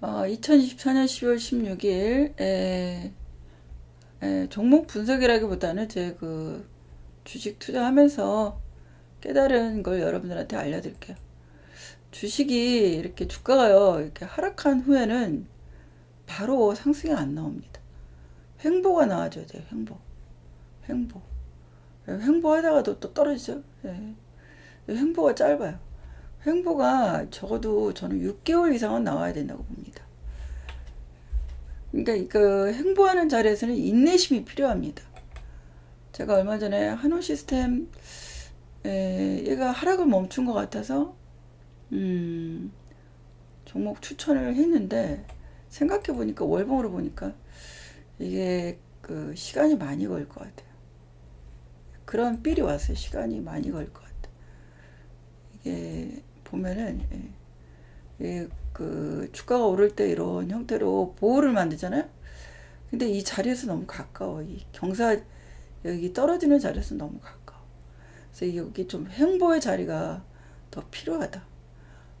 어, 2024년 12월 16일 에, 에, 종목 분석이라기보다는 제 그 주식 투자하면서 깨달은 걸 여러분들한테 알려드릴게요. 주식이 이렇게 주가가요 이렇게 하락한 후에는 바로 상승이 안 나옵니다. 횡보가 나와줘야 돼요. 횡보, 횡보. 횡보하다가도 또 떨어지죠. 예. 횡보가 짧아요. 횡보가 적어도 저는 6개월 이상은 나와야 된다고 봅니다. 그러니까 그 횡보하는 자리에서는 인내심이 필요합니다. 제가 얼마 전에 한호 시스템 에, 얘가 하락을 멈춘 것 같아서 음, 종목 추천을 했는데 생각해 보니까 월봉으로 보니까 이게 그 시간이 많이 걸 것 같아요. 그런 삘이 왔어요. 시간이 많이 걸 것 같아요. 이게 보면은 예, 예, 그 주가가 오를 때 이런 형태로 보호를 만들잖아요. 근데 이 자리에서 너무 가까워. 이 경사 여기 떨어지는 자리에서 너무 가까워. 그래서 여기 좀 횡보의 자리가 더 필요하다.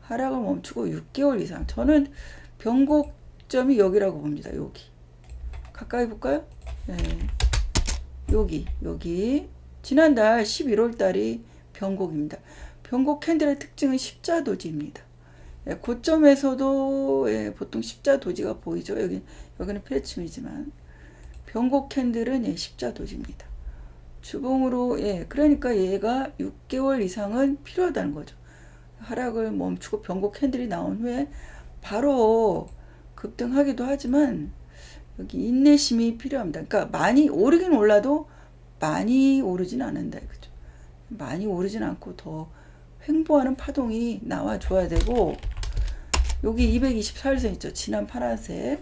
하락을 멈추고 6개월 이상. 저는 변곡점이 여기라고 봅니다. 여기. 가까이 볼까요? 네. 여기, 여기. 지난달 11월 달이 변곡입니다. 변곡 캔들의 특징은 십자도지입니다. 예, 고점에서도 예, 보통 십자도지가 보이죠. 여기, 여기는 플래침이지만. 변곡 캔들은 예, 십자도지입니다. 주봉으로, 예, 그러니까 얘가 6개월 이상은 필요하다는 거죠. 하락을 멈추고 변곡 캔들이 나온 후에 바로 급등하기도 하지만 여기 인내심이 필요합니다. 그러니까 많이 오르긴 올라도 많이 오르진 않는다 이거죠. 많이 오르진 않고 더 횡보하는 파동이 나와줘야 되고 여기 224일선 있죠. 진한 파란색.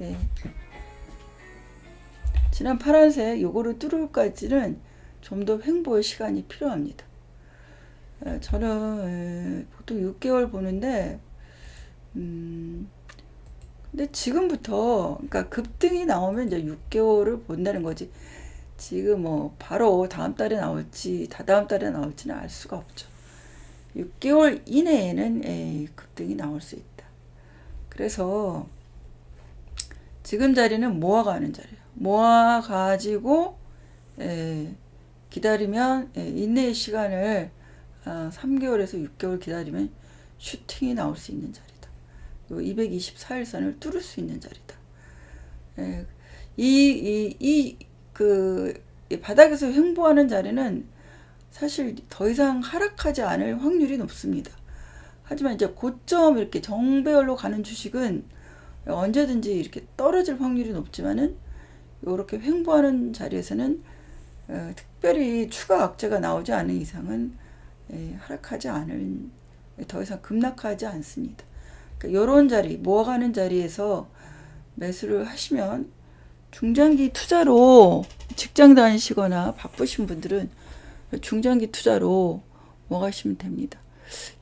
예. 진한 파란색 요거를 뚫을까지는 좀 더 횡보의 시간이 필요합니다. 예, 저는 예, 보통 6개월 보는데 음 근데 지금부터 그러니까 급등이 나오면 이제 6개월을 본다는 거지. 지금 뭐 바로 다음 달에 나올지 다다음 달에 나올지는 알 수가 없죠. 6개월 이내에는 에이, 급등이 나올 수 있다. 그래서 지금 자리는 모아가는 자리예요. 모아가지고 에, 기다리면 에, 인내의 시간을 아, 3개월에서 6개월 기다리면 슈팅이 나올 수 있는 자리다. 요 224일선을 뚫을 수 있는 자리다. 에, 이, 이, 이, 그, 바닥에서 횡보하는 자리는 사실 더 이상 하락하지 않을 확률이 높습니다. 하지만 이제 고점 이렇게 정배열로 가는 주식은 언제든지 이렇게 떨어질 확률이 높지만은 이렇게 횡보하는 자리에서는 어, 특별히 추가 악재가 나오지 않은 이상은 예, 하락하지 않은 더 이상 급락하지 않습니다. 그러니까 이런 자리 모아가는 자리에서 매수를 하시면 중장기 투자로 직장 다니시거나 바쁘신 분들은 중장기 투자로 모아가시면 됩니다.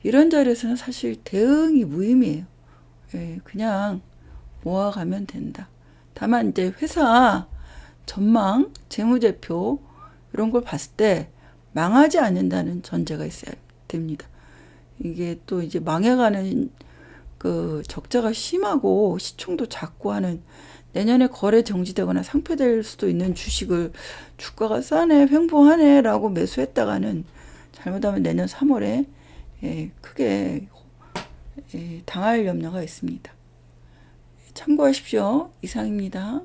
이런 자리에서는 사실 대응이 무의미해요. 예, 그냥 모아가면 된다. 다만 이제 회사 전망, 재무제표 이런 걸 봤을 때 망하지 않는다는 전제가 있어야 됩니다. 이게 또 이제 망해가는 그 적자가 심하고 시총도 작고 하는 내년에 거래 정지되거나 상폐될 수도 있는 주식을 주가가 싸네, 횡보하네라고 매수했다가는 잘못하면 내년 3월에 예, 크게 예, 당할 염려가 있습니다. 참고하십시오. 이상입니다.